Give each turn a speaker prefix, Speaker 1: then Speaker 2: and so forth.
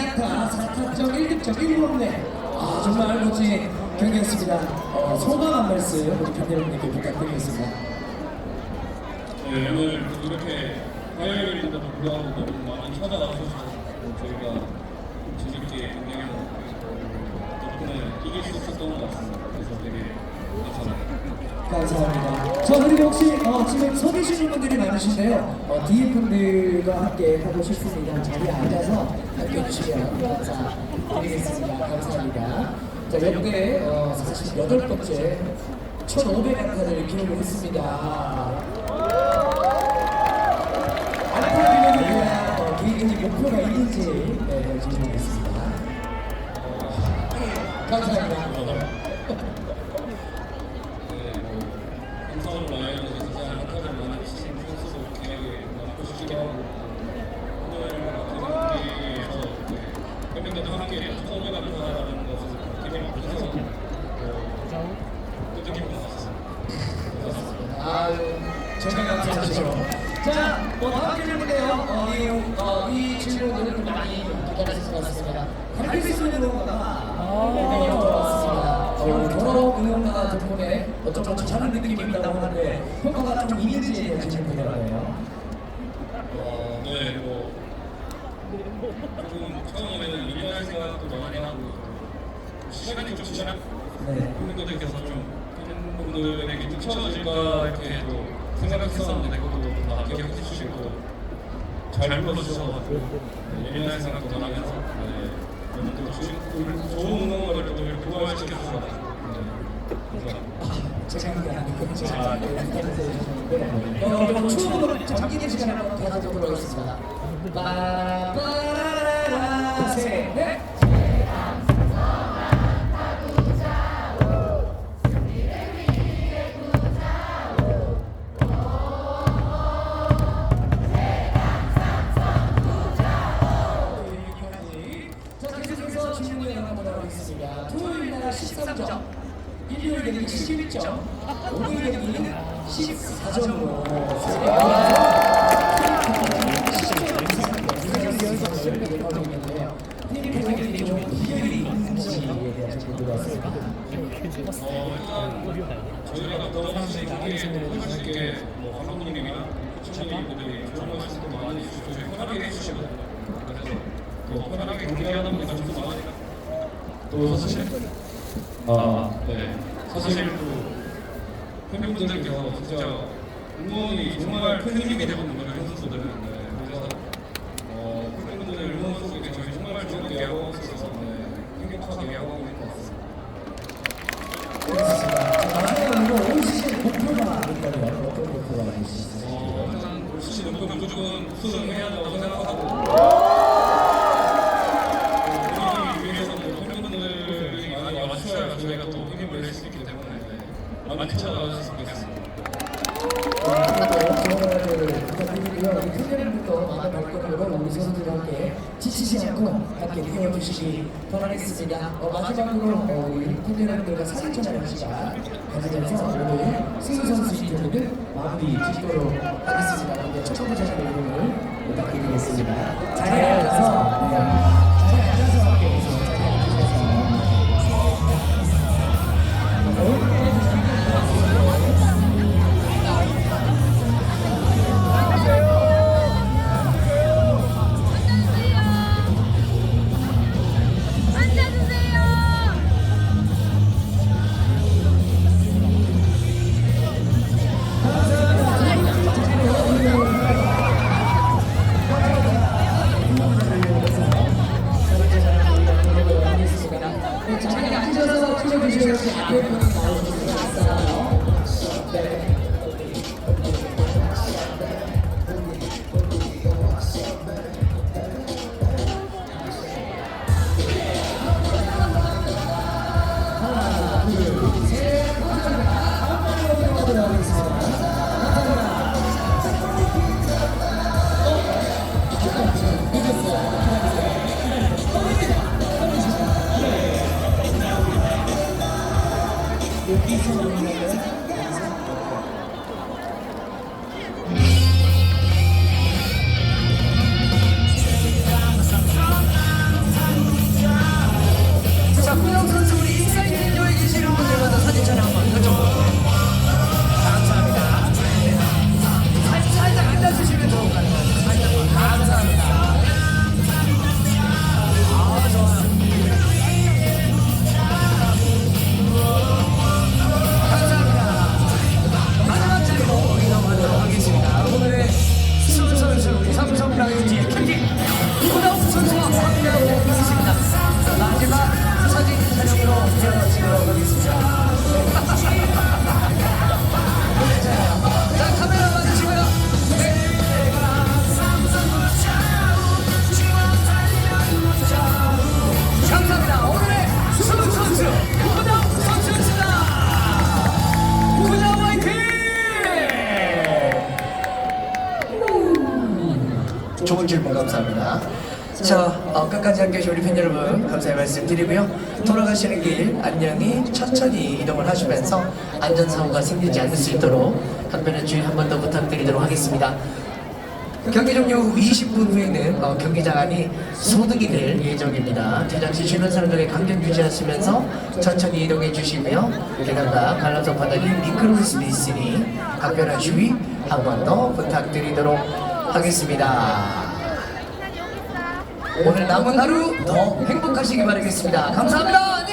Speaker 1: 시아타 4타점 1득점 1홈런 아, 정말 멋진 경기였습니다. 어, 소감 한 말씀 우리 편 여러분께 부탁드리겠습니다.
Speaker 2: 네, 오늘 이렇게 화요일인데도 불구하고 너무 많이 찾아와서 저희가 재밌게 경기하고 덕분에 이길 수 있었던 것 같습니다. 그래서 되게 감사합니다.
Speaker 1: 자 그리고 혹시 어, 지금 서 계시는 분들이 많으신데요. 어, 뒤에 분들과 함께 하고 싶습니다. 자리에 앉아서 함께 해주시면 감사드리겠습니다. 감사합니다. 자 역대 어, 사실 여덟 번째 1,500안타를 기록을 했습니다. 안타를 위한 어, 개인적인 목표가 있는지 네, 질문했습니다. 감사합니다.
Speaker 2: 네, 뭐 삼성 라이온즈 진짜 한타를 많이 치신 선수도 계약에 남고 싶기도 하고 오늘 같은 경기에서 팬분들과 함께 처음에 감사하는 것을 기분이 좋아서 또 뜻깊은 것 같습니다.
Speaker 1: 아유, 감사하죠. 자, 뭐 다음 질문인데요. 어, 이, 어, 이 질문을 많이 기다리실 것 같습니다. 갈비스 응원가가 굉장히 들어왔습니다. 어, 여러 응원가 덕분에 어떤 좀 잘하는 느낌이 있다고 하는데 평가가 좀 있는지에 대한 질문이라고요.
Speaker 2: 어, 네, 뭐 조금 처음에는 미련할 생각도 많이 하고 시간이 좀 지나
Speaker 1: 네.
Speaker 2: 팬분들께서 좀 팬분들에게 미쳐질까 이렇게 또 생각했었는데 그것도 다 기억해 주시고 잘 불러주셔서 네, 예민할 생각도 하면서 네, 너무 또 좋은, 좋은 응원을 또 이렇게 부활시켜주셔서 네, 감사합니다.
Speaker 1: 제가 부탁드렸는데 어, 그럼 추억으로 잠기는 시간 한번 가져보도록 하겠습니다. 빠빠 13점, 일요일 경기 11점, 오늘 경기 14점으로 필리핀 좀 비결이 있는지에 대한 질문도 왔습니다.
Speaker 2: 어, 일단 저희가 너무나시 경기에 할수 있게 뭐 감독님이나 코치님들이 좋은 말씀도 많이 해주시고 편하게 해주시거든요. 그래서 또 편하게 경기하다 보니까 좀더 많이 또 사실 아, 네. 사실 또 팬분들께서 진짜 응원이 정말 큰 힘이 되거든요. 저희 선수들은. 네. 그래서 어, 팬분들 응원 속에 저희 정말 좋은 야구 하고 있어서 네. 행복하게 야구하고 있는 것 같습니다.
Speaker 1: 그렇습니다. 자, 마지막으로 올 시즌 목표가 있다면 어떤 목표가 있으신지.
Speaker 2: 어, 항상 올 시즌 목표 무조건 우승해야 한다고 생각하고 우리 위해서 뭐 팬분들이 많이 와주셔야 저희가 또 힘을 낼 수 있기 때문에 네. 많이 찾아와주셨으면 좋겠습니다.
Speaker 1: 큰여름부터 많은 발걸음으로 우리 선수들과 함께 지치지 않고 함께 뛰어주시기 바라겠습니다. 어, 마지막으로 어, 우리 큰여름들과 사진 촬영 시간 가지면서 오늘 승우 선수 인터뷰를 마무리 짓도록 하겠습니다. 첫 번째 질문을 부탁드리겠습니다. 앉아서 여기서
Speaker 3: 좋은 질문 감사합니다. 자, 어, 끝까지 함께 해주신 우리 팬 여러분 감사의 말씀 드리고요. 돌아가시는 길 안녕히 천천히 이동을 하시면서 안전사고가 생기지 않을 수 있도록 각별한 주의 한 번 더 부탁드리도록 하겠습니다. 경기 종료 후 20분 후에는 어, 경기장 안이 소득이 될 예정입니다. 대장시 주변 사람들의 간격 유지하시면서 천천히 이동해 주시고요. 게다가 관람석 바닥이 미끄러울 수도 있으니 각별한 주의 한 번 더 부탁드리도록 하겠습니다. 오늘 남은 하루 더 행복하시기 바라겠습니다. 감사합니다.